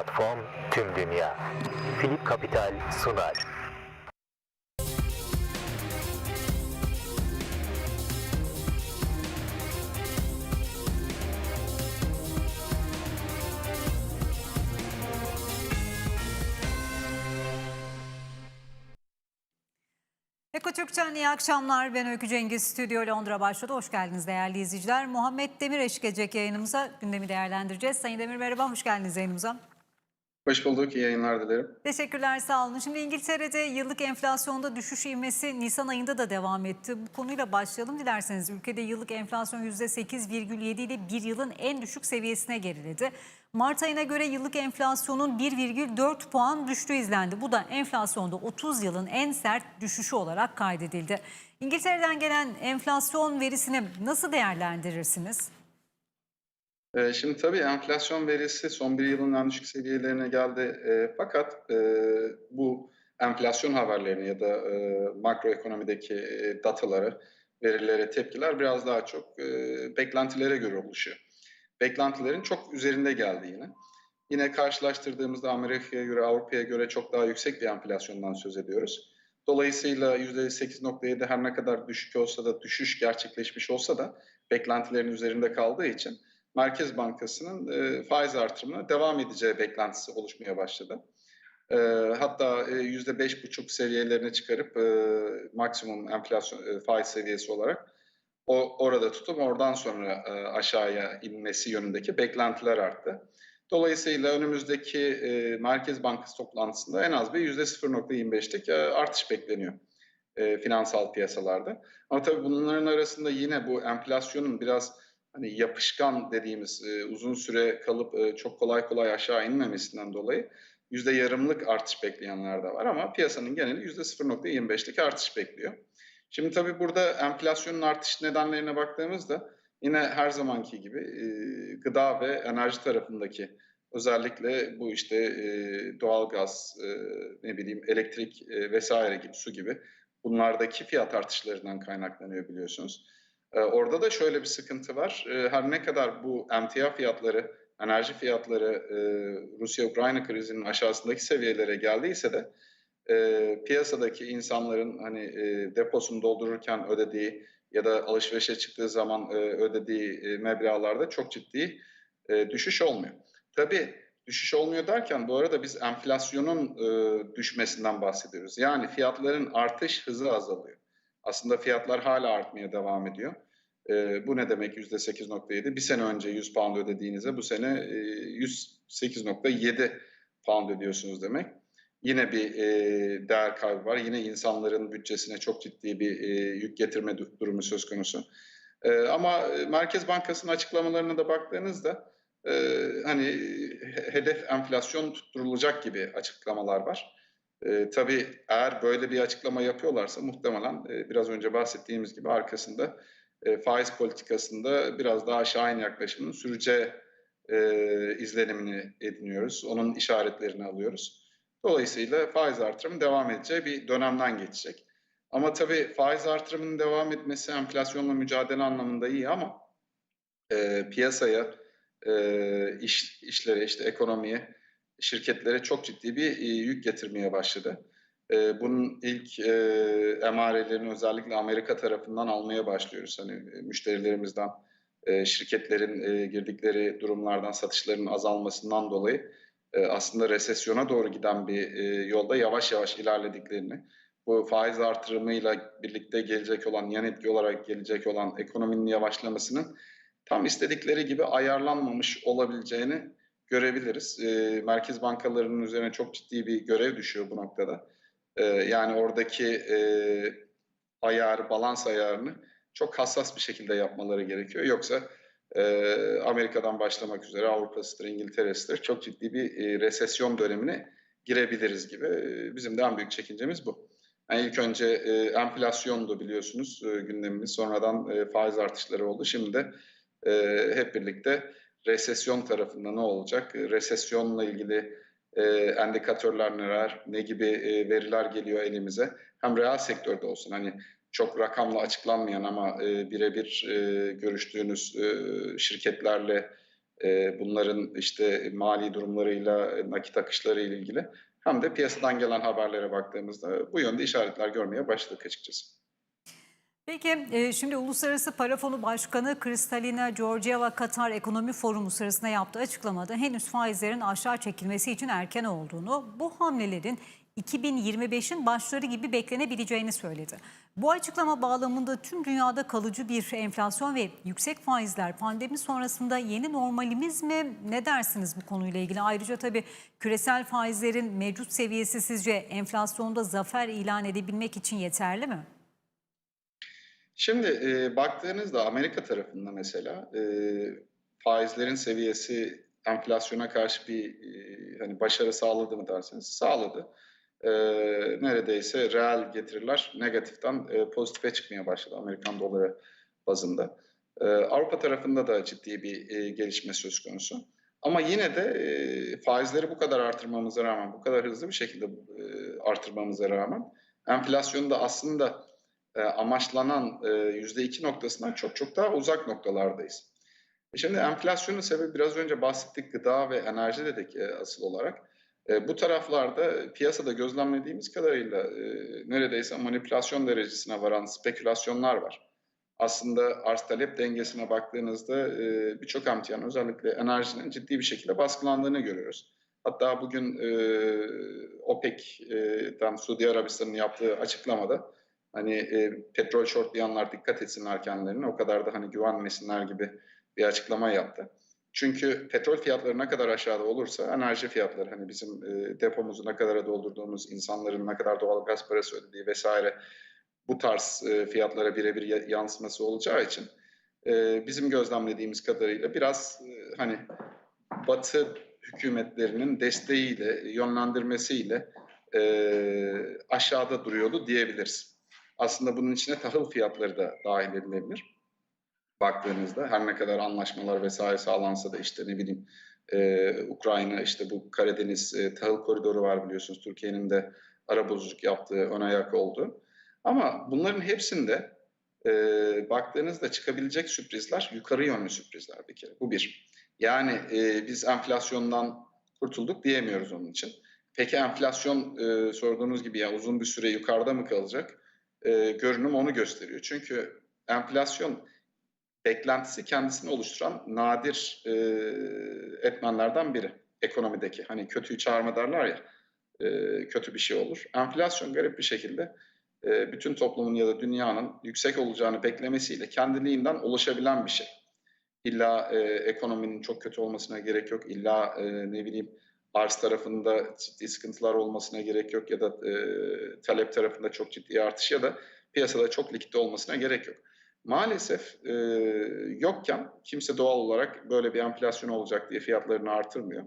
platform tüm dünya. Philip Capital sunar. Eko Türkçen iyi akşamlar. Ben Öykü Cengiz. Stüdyo Londra başladı. Hoş geldiniz değerli izleyiciler. Muhammed Demir eşlik edecek yayınımıza. Gündemi değerlendireceğiz. Sayın Demir merhaba, hoş geldiniz yayınımıza. Hoş bulduk, iyi yayınlar dilerim. Teşekkürler, sağ olun. Şimdi İngiltere'de yıllık enflasyonda düşüş ivmesi Nisan ayında da devam etti. Bu konuyla başlayalım dilerseniz. Ülkede yıllık enflasyon %8,7 ile bir yılın en düşük seviyesine geriledi. Mart ayına göre yıllık enflasyonun 1,4 puan düştüğü izlendi. Bu da enflasyonda 30 yılın en sert düşüşü olarak kaydedildi. İngiltere'den gelen enflasyon verisini nasıl değerlendirirsiniz? Ee, Şimdi tabii enflasyon verisi son bir yılın en düşük seviyelerine geldi. Ee, fakat e, bu enflasyon haberlerini ya da e, makroekonomideki e, dataları, verilere tepkiler biraz daha çok beklentilere göre oluşuyor. Beklentilerin çok üzerinde geldi yine. Yine karşılaştırdığımızda Amerika'ya göre, Avrupa'ya göre çok daha yüksek bir enflasyondan söz ediyoruz. Dolayısıyla %8.7 her ne kadar düşük olsa da düşüş gerçekleşmiş olsa da beklentilerin üzerinde kaldığı için Merkez Bankası'nın e, faiz artırımına devam edeceği beklentisi oluşmaya başladı. E, hatta e, yüzde beş buçuk seviyelerine çıkarıp e, maksimum enflasyon e, faiz seviyesi olarak o orada tutup oradan sonra e, aşağıya inmesi yönündeki beklentiler arttı. Dolayısıyla önümüzdeki e, Merkez Bankası toplantısında en az bir yüzde 0.25'lik e, artış bekleniyor e, finansal piyasalarda. Ama tabii bunların arasında yine bu enflasyonun biraz hani yapışkan dediğimiz e, uzun süre kalıp e, çok kolay kolay aşağı inmemesinden dolayı yüzde yarımlık artış bekleyenler de var ama piyasanın geneli yüzde 0.25'lik artış bekliyor. Şimdi tabii burada enflasyonun artış nedenlerine baktığımızda yine her zamanki gibi e, gıda ve enerji tarafındaki özellikle bu işte e, doğalgaz, e, ne bileyim elektrik e, vesaire gibi su gibi bunlardaki fiyat artışlarından kaynaklanıyor biliyorsunuz. Ee, orada da şöyle bir sıkıntı var. Ee, her ne kadar bu emtia fiyatları, enerji fiyatları e, Rusya-Ukrayna krizinin aşağısındaki seviyelere geldiyse de e, piyasadaki insanların hani e, deposunu doldururken ödediği ya da alışverişe çıktığı zaman ödediği e, meblağlarda çok ciddi düşüş olmuyor. Tabii düşüş olmuyor derken bu arada biz enflasyonun düşmesinden bahsediyoruz. Yani fiyatların artış hızı azalıyor. Aslında fiyatlar hala artmaya devam ediyor. E, bu ne demek %8.7? Bir sene önce 100 pound ödediğinizde bu sene e, 108.7 pound ödüyorsunuz demek. Yine bir e, değer kaybı var. Yine insanların bütçesine çok ciddi bir e, yük getirme du- durumu söz konusu. E, ama Merkez Bankası'nın açıklamalarına da baktığınızda e, hani he- hedef enflasyon tutturulacak gibi açıklamalar var. E, tabii eğer böyle bir açıklama yapıyorlarsa muhtemelen e, biraz önce bahsettiğimiz gibi arkasında e, faiz politikasında biraz daha aşağı in yaklaşımının süreceği e, izlenimini ediniyoruz. Onun işaretlerini alıyoruz. Dolayısıyla faiz artırımı devam edeceği bir dönemden geçecek. Ama tabii faiz artırımının devam etmesi enflasyonla mücadele anlamında iyi ama e, piyasaya, e, iş, işlere, işte ekonomiye, şirketlere çok ciddi bir e, yük getirmeye başladı. E, bunun ilk e, emarelerini özellikle Amerika tarafından almaya başlıyoruz. Hani e, müşterilerimizden, şirketlerin girdikleri durumlardan, satışların azalmasından dolayı aslında resesyona doğru giden bir yolda yavaş yavaş ilerlediklerini, bu faiz artırımıyla birlikte gelecek olan, yan etki olarak gelecek olan ekonominin yavaşlamasının tam istedikleri gibi ayarlanmamış olabileceğini görebiliriz. E, merkez bankalarının üzerine çok ciddi bir görev düşüyor bu noktada. E, yani oradaki e, ayar, balans ayarını çok hassas bir şekilde yapmaları gerekiyor. Yoksa e, Amerika'dan başlamak üzere Avrupa'sıdır, İngiltere'sidir çok ciddi bir e, resesyon dönemine girebiliriz gibi. E, bizim de en büyük çekincemiz bu. Yani ilk önce e, enflasyondu biliyorsunuz e, gündemimiz. Sonradan e, faiz artışları oldu. Şimdi de e, hep birlikte resesyon tarafında ne olacak? E, Resesyonla ilgili e, endikatörler neler? Ne gibi e, veriler geliyor elimize? Hem reel sektörde olsun hani çok rakamla açıklanmayan ama e, birebir e, görüştüğünüz e, şirketlerle e, bunların işte mali durumlarıyla, e, nakit akışları ile ilgili hem de piyasadan gelen haberlere baktığımızda bu yönde işaretler görmeye başladık açıkçası. Peki e, şimdi Uluslararası Para Fonu Başkanı Kristalina Georgieva Katar Ekonomi Forumu sırasında yaptığı açıklamada henüz faizlerin aşağı çekilmesi için erken olduğunu, bu hamlelerin 2025'in başları gibi beklenebileceğini söyledi. Bu açıklama bağlamında tüm dünyada kalıcı bir enflasyon ve yüksek faizler pandemi sonrasında yeni normalimiz mi? Ne dersiniz bu konuyla ilgili? Ayrıca tabii küresel faizlerin mevcut seviyesi sizce enflasyonda zafer ilan edebilmek için yeterli mi? Şimdi e, baktığınızda Amerika tarafında mesela e, faizlerin seviyesi enflasyona karşı bir e, hani başarı sağladı mı derseniz sağladı. E, neredeyse reel getiriler negatiften e, pozitife çıkmaya başladı Amerikan doları bazında. E, Avrupa tarafında da ciddi bir e, gelişme söz konusu. Ama yine de e, faizleri bu kadar artırmamıza rağmen, bu kadar hızlı bir şekilde e, artırmamıza rağmen enflasyonda aslında e, amaçlanan yüzde iki noktasından çok çok daha uzak noktalardayız. E şimdi enflasyonun sebebi biraz önce bahsettik gıda ve enerji dedik e, asıl olarak. E, bu taraflarda piyasada gözlemlediğimiz kadarıyla e, neredeyse manipülasyon derecesine varan spekülasyonlar var. Aslında arz talep dengesine baktığınızda e, birçok emtianın özellikle enerjinin ciddi bir şekilde baskılandığını görüyoruz. Hatta bugün e, OPEC'den Suudi Arabistan'ın yaptığı açıklamada hani e, petrol shortlayanlar dikkat etsinler kendilerine o kadar da hani güvenmesinler gibi bir açıklama yaptı. Çünkü petrol fiyatları ne kadar aşağıda olursa enerji fiyatları hani bizim e, depomuzu ne kadar doldurduğumuz, insanların ne kadar doğal gaz parası ödediği vesaire bu tarz e, fiyatlara birebir yansıması olacağı için e, bizim gözlemlediğimiz kadarıyla biraz e, hani Batı hükümetlerinin desteğiyle, yönlendirmesiyle e, aşağıda duruyordu diyebiliriz. Aslında bunun içine tahıl fiyatları da dahil edilebilir. Baktığınızda her ne kadar anlaşmalar vesaire sağlansa da işte ne bileyim e, Ukrayna işte bu Karadeniz e, tahıl koridoru var biliyorsunuz. Türkiye'nin de ara bozucuk yaptığı ön ayak oldu. Ama bunların hepsinde e, baktığınızda çıkabilecek sürprizler yukarı yönlü sürprizler bir kere. Bu bir. Yani e, biz enflasyondan kurtulduk diyemiyoruz onun için. Peki enflasyon e, sorduğunuz gibi ya uzun bir süre yukarıda mı kalacak? E, görünüm onu gösteriyor. Çünkü enflasyon beklentisi kendisini oluşturan nadir e, etmenlerden biri ekonomideki. Hani kötüyü çağırma derler ya, e, kötü bir şey olur. Enflasyon garip bir şekilde e, bütün toplumun ya da dünyanın yüksek olacağını beklemesiyle kendiliğinden ulaşabilen bir şey. İlla e, ekonominin çok kötü olmasına gerek yok. İlla e, ne bileyim arz tarafında ciddi sıkıntılar olmasına gerek yok ya da e, talep tarafında çok ciddi artış ya da piyasada çok likit olmasına gerek yok. Maalesef e, yokken kimse doğal olarak böyle bir enflasyon olacak diye fiyatlarını artırmıyor.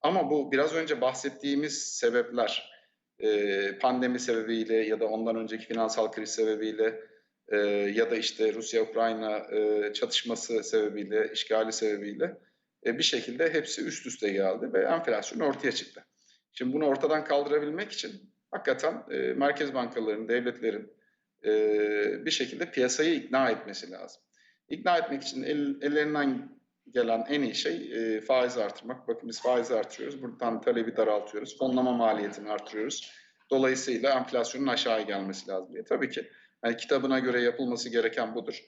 Ama bu biraz önce bahsettiğimiz sebepler e, pandemi sebebiyle ya da ondan önceki finansal kriz sebebiyle e, ya da işte Rusya-Ukrayna e, çatışması sebebiyle, işgali sebebiyle e, bir şekilde hepsi üst üste geldi ve enflasyon ortaya çıktı. Şimdi bunu ortadan kaldırabilmek için hakikaten e, merkez bankalarının, devletlerin e, bir şekilde piyasayı ikna etmesi lazım. İkna etmek için el, ellerinden gelen en iyi şey faiz artırmak. Bakın biz faizi artırıyoruz, buradan talebi daraltıyoruz, fonlama maliyetini artırıyoruz. Dolayısıyla enflasyonun aşağıya gelmesi lazım diye. Tabii ki yani kitabına göre yapılması gereken budur.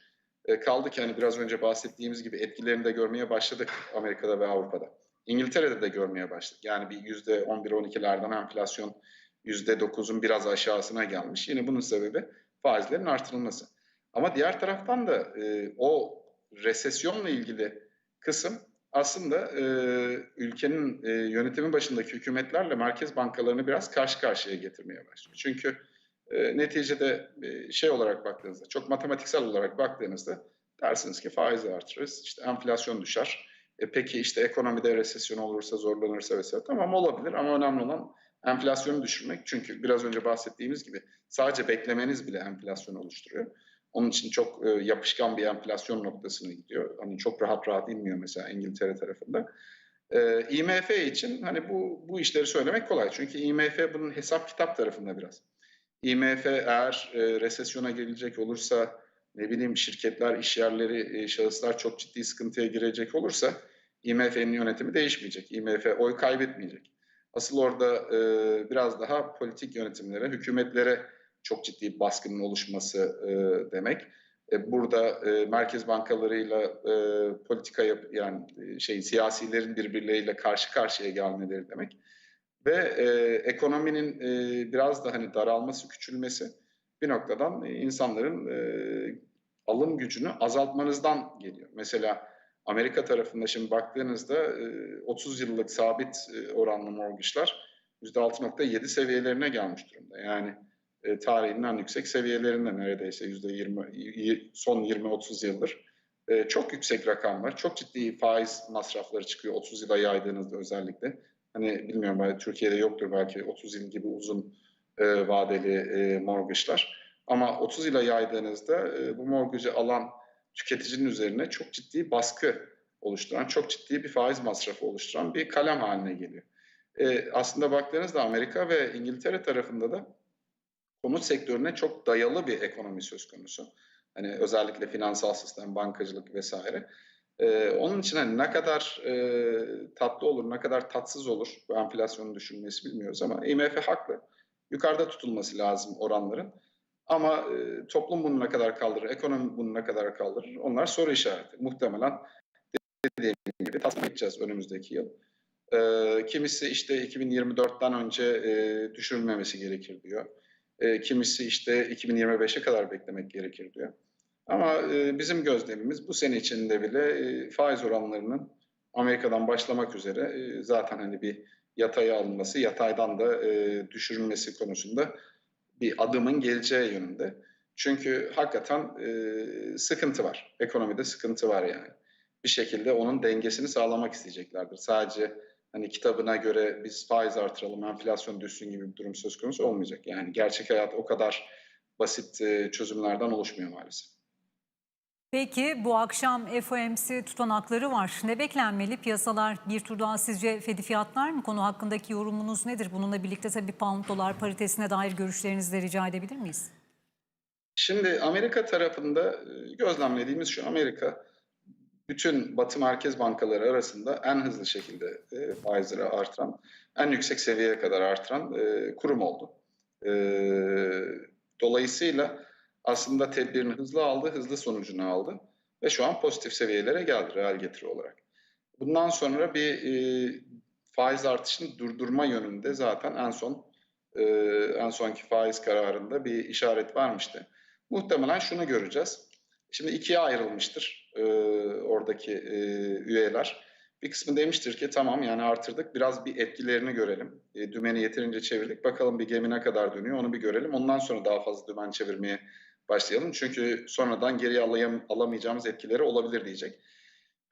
E, kaldı ki hani biraz önce bahsettiğimiz gibi etkilerini de görmeye başladık Amerika'da ve Avrupa'da. İngiltere'de de görmeye başladık. Yani bir yüzde 11-12'lerden enflasyon yüzde 9'un biraz aşağısına gelmiş. Yine bunun sebebi faizlerin artırılması. Ama diğer taraftan da e, o resesyonla ilgili kısım aslında e, ülkenin e, yönetimi başındaki hükümetlerle merkez bankalarını biraz karşı karşıya getirmeye başlıyor. Çünkü e, neticede e, şey olarak baktığınızda, çok matematiksel olarak baktığınızda dersiniz ki faizi artırırız, işte enflasyon düşer. E, peki işte ekonomide resesyon olursa, zorlanırsa vesaire tamam olabilir ama önemli olan enflasyonu düşürmek. Çünkü biraz önce bahsettiğimiz gibi sadece beklemeniz bile enflasyon oluşturuyor. Onun için çok e, yapışkan bir enflasyon noktasına gidiyor. Hani çok rahat rahat inmiyor mesela İngiltere tarafında. E, IMF için hani bu bu işleri söylemek kolay. Çünkü IMF bunun hesap kitap tarafında biraz. IMF eğer e, resesyona gelecek olursa ne bileyim şirketler, iş yerleri, e, şahıslar çok ciddi sıkıntıya girecek olursa IMF'nin yönetimi değişmeyecek. IMF oy kaybetmeyecek. Asıl orada e, biraz daha politik yönetimlere, hükümetlere çok ciddi baskının oluşması e, demek. E, burada e, merkez bankalarıyla e, politika yap, yani e, şey siyasilerin birbirleriyle karşı karşıya gelmeleri demek ve e, ekonominin e, biraz da hani daralması, küçülmesi bir noktadan e, insanların e, alım gücünü azaltmanızdan geliyor. Mesela Amerika tarafında şimdi baktığınızda e, 30 yıllık sabit e, oranlı mortgage'lar %6.7 seviyelerine gelmiş durumda. Yani e, tarihinin en yüksek seviyelerinde neredeyse %20 son 20-30 yıldır. E, çok yüksek rakamlar, çok ciddi faiz masrafları çıkıyor 30 yıla yaydığınızda özellikle. Hani bilmiyorum belki Türkiye'de yoktur belki 30 yıl gibi uzun e, vadeli e, mortgage'lar. Ama 30 yıla yaydığınızda e, bu mortgage'ı alan tüketicinin üzerine çok ciddi baskı oluşturan, çok ciddi bir faiz masrafı oluşturan bir kalem haline geliyor. E, aslında baktığınızda Amerika ve İngiltere tarafında da konut sektörüne çok dayalı bir ekonomi söz konusu. Hani özellikle finansal sistem, bankacılık vesaire. Ee, onun için hani ne kadar e, tatlı olur, ne kadar tatsız olur bu enflasyonun düşürülmesi bilmiyoruz ama IMF haklı. Yukarıda tutulması lazım oranların. Ama e, toplum bunu ne kadar kaldırır, ekonomi bunu ne kadar kaldırır onlar soru işareti. Muhtemelen dediğim gibi tasdik edeceğiz önümüzdeki yıl. E, kimisi işte 2024'ten önce e, düşürülmemesi gerekir diyor. E, kimisi işte 2025'e kadar beklemek gerekir diyor. Ama e, bizim gözlemimiz bu sene içinde bile e, faiz oranlarının Amerika'dan başlamak üzere e, zaten hani bir yataya alınması, yataydan da düşürülmesi konusunda bir adımın geleceği yönünde. Çünkü hakikaten sıkıntı var. Ekonomide sıkıntı var yani. Bir şekilde onun dengesini sağlamak isteyeceklerdir. Sadece hani kitabına göre biz faiz artıralım, enflasyon düşsün gibi bir durum söz konusu olmayacak. Yani gerçek hayat o kadar basit çözümlerden oluşmuyor maalesef. Peki bu akşam FOMC tutanakları var. Ne beklenmeli? Piyasalar bir tur daha sizce Fed'i fiyatlar mı? Konu hakkındaki yorumunuz nedir? Bununla birlikte tabii pound dolar paritesine dair görüşlerinizi de rica edebilir miyiz? Şimdi Amerika tarafında e, gözlemlediğimiz şu Amerika bütün Batı merkez bankaları arasında en hızlı şekilde e, faizleri artıran, en yüksek seviyeye kadar artıran e, kurum oldu. E, dolayısıyla aslında tedbirini hızlı aldı, hızlı sonucunu aldı ve şu an pozitif seviyelere geldi reel getiri olarak. Bundan sonra bir e, faiz artışını durdurma yönünde zaten en son e, en sonki faiz kararında bir işaret vermişti. Muhtemelen şunu göreceğiz. Şimdi ikiye ayrılmıştır e, oradaki e, üyeler. Bir kısmı demiştir ki tamam yani artırdık biraz bir etkilerini görelim. E, dümeni yeterince çevirdik bakalım bir gemi ne kadar dönüyor onu bir görelim. Ondan sonra daha fazla dümen çevirmeye başlayalım. Çünkü sonradan alayam, alamayacağımız etkileri olabilir diyecek.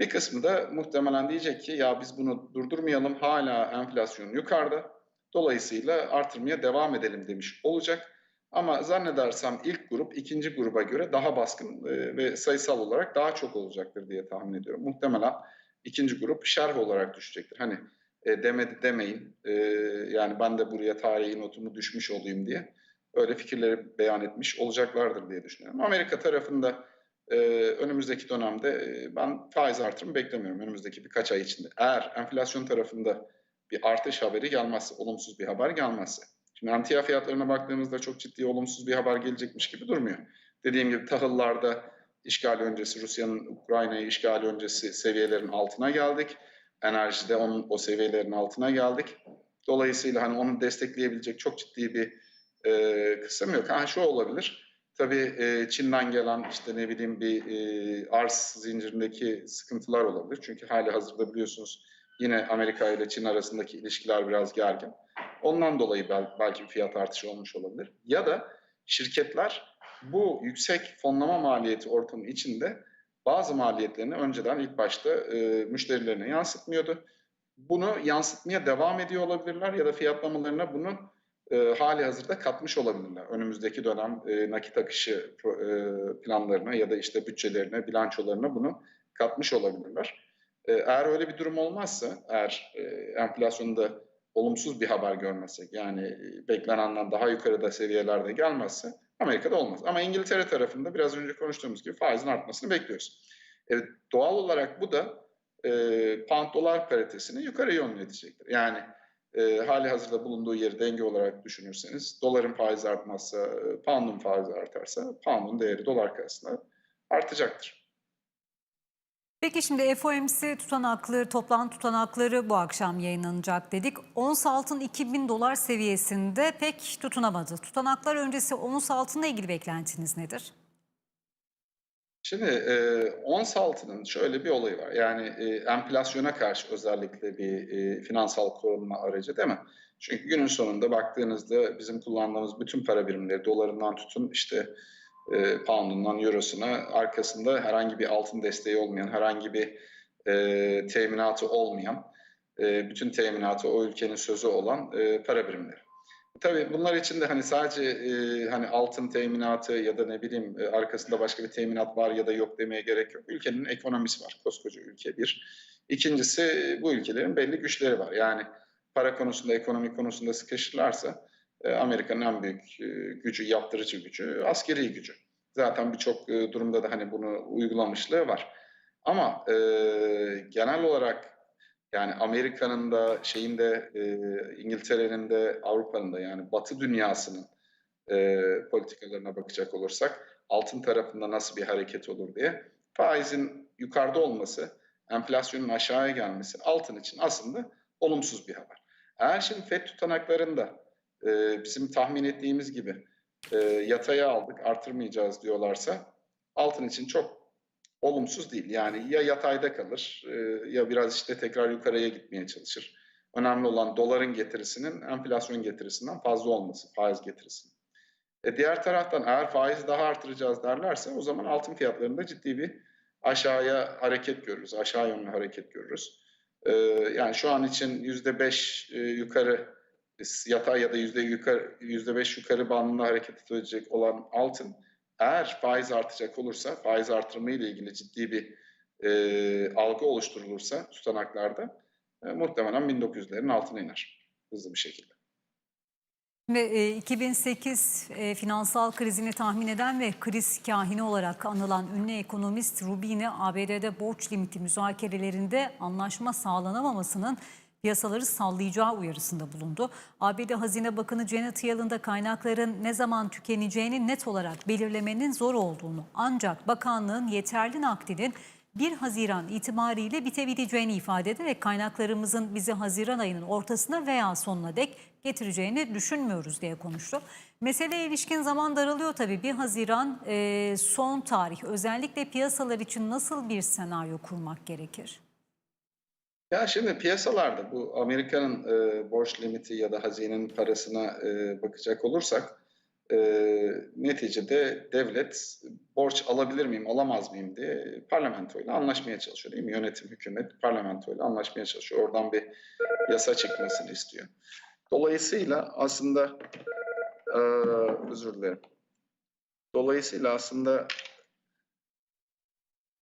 Bir kısmı da muhtemelen diyecek ki ya biz bunu durdurmayalım hala enflasyon yukarıda. Dolayısıyla artırmaya devam edelim demiş olacak. Ama zannedersem ilk grup ikinci gruba göre daha baskın e, ve sayısal olarak daha çok olacaktır diye tahmin ediyorum. Muhtemelen ikinci grup şerh olarak düşecektir. Hani e, demedi demeyin e, yani ben de buraya tarihi notumu düşmüş olayım diye öyle fikirleri beyan etmiş olacaklardır diye düşünüyorum. Amerika tarafında e, önümüzdeki dönemde e, ben faiz artırımı beklemiyorum önümüzdeki birkaç ay içinde. Eğer enflasyon tarafında bir artış haberi gelmezse, olumsuz bir haber gelmezse. Şimdi emtia fiyatlarına baktığımızda çok ciddi olumsuz bir haber gelecekmiş gibi durmuyor. Dediğim gibi tahıllarda işgal öncesi, Rusya'nın Ukrayna'yı işgal öncesi seviyelerin altına geldik. Enerjide onun o seviyelerin altına geldik. Dolayısıyla hani onu destekleyebilecek çok ciddi bir e, kısım yok. Ha şu olabilir. Tabii e, Çin'den gelen işte ne bileyim bir e, arz zincirindeki sıkıntılar olabilir. Çünkü hali hazırda biliyorsunuz yine Amerika ile Çin arasındaki ilişkiler biraz gergin. Ondan dolayı bel, belki bir fiyat artışı olmuş olabilir. Ya da şirketler bu yüksek fonlama maliyeti ortamı içinde bazı maliyetlerini önceden ilk başta e, müşterilerine yansıtmıyordu. Bunu yansıtmaya devam ediyor olabilirler ya da fiyatlamalarına bunu e, hali hazırda katmış olabilirler. Önümüzdeki dönem e, nakit akışı e, planlarına ya da işte bütçelerine, bilançolarına bunu katmış olabilirler. E, eğer öyle bir durum olmazsa, eğer e, enflasyonda olumsuz bir haber görmezsek, yani e, beklenenden daha yukarıda seviyelerde gelmezse Amerika'da olmaz. Ama İngiltere tarafında biraz önce konuştuğumuz gibi faizin artmasını bekliyoruz. Evet, doğal olarak bu da e, pound dolar paritesini yukarı yönletecektir. Yani e, hali hazırda bulunduğu yeri denge olarak düşünürseniz doların faizi artmazsa, e, pound'un faizi artarsa pound'un değeri dolar karşısında artacaktır. Peki şimdi FOMC tutanakları, toplantı tutanakları bu akşam yayınlanacak dedik. Ons altın 2000 dolar seviyesinde pek tutunamadı. Tutanaklar öncesi ons altınla ilgili beklentiniz nedir? Şimdi e, ons altının şöyle bir olayı var. Yani e, enflasyona karşı özellikle bir e, finansal korunma aracı değil mi? Çünkü günün sonunda baktığınızda bizim kullandığımız bütün para birimleri dolarından tutun işte e, poundundan eurosuna arkasında herhangi bir altın desteği olmayan, herhangi bir e, teminatı olmayan, e, bütün teminatı o ülkenin sözü olan e, para birimleri. Tabii bunlar için de hani sadece e, hani altın teminatı ya da ne bileyim e, arkasında başka bir teminat var ya da yok demeye gerek yok. Ülkenin ekonomisi var. Koskoca ülke bir. İkincisi bu ülkelerin belli güçleri var. Yani para konusunda, ekonomi konusunda sıkışırlarsa e, Amerika'nın en büyük e, gücü, yaptırıcı gücü, askeri gücü. Zaten birçok e, durumda da hani bunu uygulamışlığı var. Ama e, genel olarak yani Amerika'nın da şeyin de e, İngiltere'nin de Avrupa'nın da yani Batı dünyasının e, politikalarına bakacak olursak altın tarafında nasıl bir hareket olur diye faizin yukarıda olması, enflasyonun aşağıya gelmesi altın için aslında olumsuz bir haber. Eğer şimdi FED tutanaklarında e, bizim tahmin ettiğimiz gibi e, yataya aldık artırmayacağız diyorlarsa altın için çok olumsuz değil. Yani ya yatayda kalır e, ya biraz işte tekrar yukarıya gitmeye çalışır. Önemli olan doların getirisinin enflasyon getirisinden fazla olması, faiz getirisinin. E diğer taraftan eğer faizi daha artıracağız derlerse o zaman altın fiyatlarında ciddi bir aşağıya hareket görürüz, aşağı yönlü hareket görürüz. E, yani şu an için yüzde beş e, yukarı yatay ya da yüzde yukarı yüzde beş yukarı bandında hareket edecek olan altın eğer faiz artacak olursa, faiz artırımı ile ilgili ciddi bir e, algı oluşturulursa tutanaklarda e, muhtemelen 1900'lerin altına iner hızlı bir şekilde. Ve e, 2008 e, finansal krizini tahmin eden ve kriz kahini olarak anılan ünlü ekonomist Rubini ABD'de borç limiti müzakerelerinde anlaşma sağlanamamasının piyasaları sallayacağı uyarısında bulundu. ABD Hazine Bakanı Janet Yellen de kaynakların ne zaman tükeneceğini net olarak belirlemenin zor olduğunu ancak bakanlığın yeterli nakdinin 1 Haziran itibariyle bitebileceğini ifade ederek kaynaklarımızın bizi Haziran ayının ortasına veya sonuna dek getireceğini düşünmüyoruz diye konuştu. Meseleye ilişkin zaman daralıyor tabii. 1 Haziran e, son tarih. Özellikle piyasalar için nasıl bir senaryo kurmak gerekir? Ya şimdi piyasalarda bu Amerika'nın e, borç limiti ya da hazinenin parasına e, bakacak olursak e, neticede devlet borç alabilir miyim, alamaz mıyım diye parlamentoyla anlaşmaya çalışıyor değil mi? Yönetim, hükümet parlamentoyla anlaşmaya çalışıyor. Oradan bir yasa çıkmasını istiyor. Dolayısıyla aslında e, özür dilerim. Dolayısıyla aslında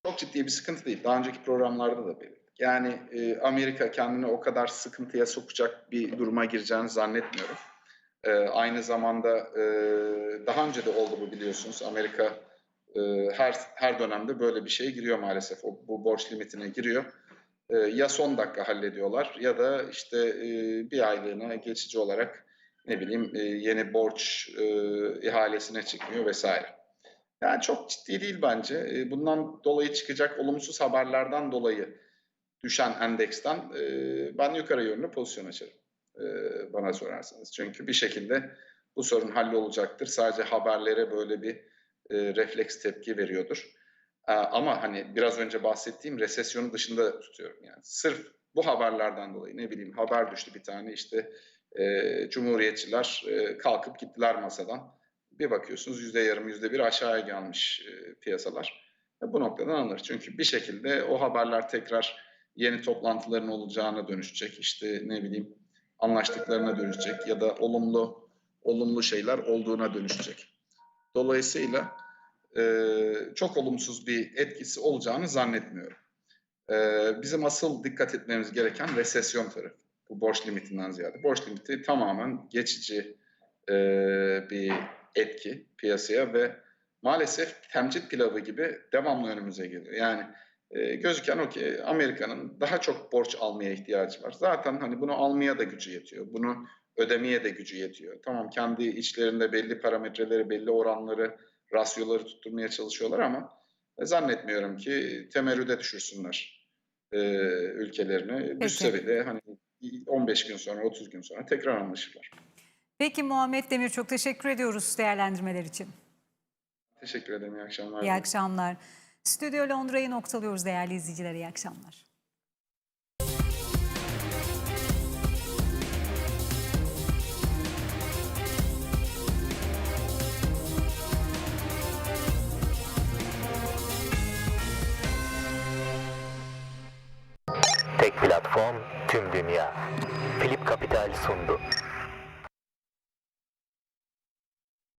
çok ciddi bir sıkıntı değil. Daha önceki programlarda da belirttik. Yani e, Amerika kendini o kadar sıkıntıya sokacak bir duruma gireceğini zannetmiyorum. E, aynı zamanda e, daha önce de oldu bu biliyorsunuz. Amerika e, her her dönemde böyle bir şeye giriyor maalesef. O, bu borç limitine giriyor. E, ya son dakika hallediyorlar ya da işte e, bir aylığına geçici olarak ne bileyim e, yeni borç e, ihalesine çıkmıyor vesaire. Yani çok ciddi değil bence. E, bundan dolayı çıkacak olumsuz haberlerden dolayı düşen endeksten e, ben yukarı yönlü pozisyon açarım e, bana sorarsanız. Çünkü bir şekilde bu sorun hallolacaktır. Sadece haberlere böyle bir e, refleks tepki veriyordur. E, ama hani biraz önce bahsettiğim resesyonu dışında tutuyorum. Yani sırf bu haberlerden dolayı ne bileyim haber düştü bir tane işte e, cumhuriyetçiler e, kalkıp gittiler masadan. Bir bakıyorsunuz yüzde yarım yüzde bir aşağıya gelmiş e, piyasalar. E, bu noktadan alınır. Çünkü bir şekilde o haberler tekrar yeni toplantıların olacağına dönüşecek. İşte ne bileyim anlaştıklarına dönüşecek ya da olumlu olumlu şeyler olduğuna dönüşecek. Dolayısıyla e, çok olumsuz bir etkisi olacağını zannetmiyorum. E, bizim asıl dikkat etmemiz gereken resesyon tarafı. Bu borç limitinden ziyade. Borç limiti tamamen geçici e, bir etki piyasaya ve maalesef temcit pilavı gibi devamlı önümüze geliyor. Yani e, gözüken o ki Amerika'nın daha çok borç almaya ihtiyacı var. Zaten hani bunu almaya da gücü yetiyor. Bunu ödemeye de gücü yetiyor. Tamam kendi içlerinde belli parametreleri, belli oranları, rasyoları tutturmaya çalışıyorlar ama e, zannetmiyorum ki temerrüde düşürsünler e, ülkelerini. Düşse Peki. bile hani 15 gün sonra, 30 gün sonra tekrar anlaşırlar. Peki Muhammed Demir çok teşekkür ediyoruz değerlendirmeler için. Teşekkür ederim. İyi akşamlar. İyi akşamlar. Stüdyo Londra'yı noktalıyoruz değerli izleyiciler. İyi akşamlar. Tek platform tüm dünya. Philip Capital sundu.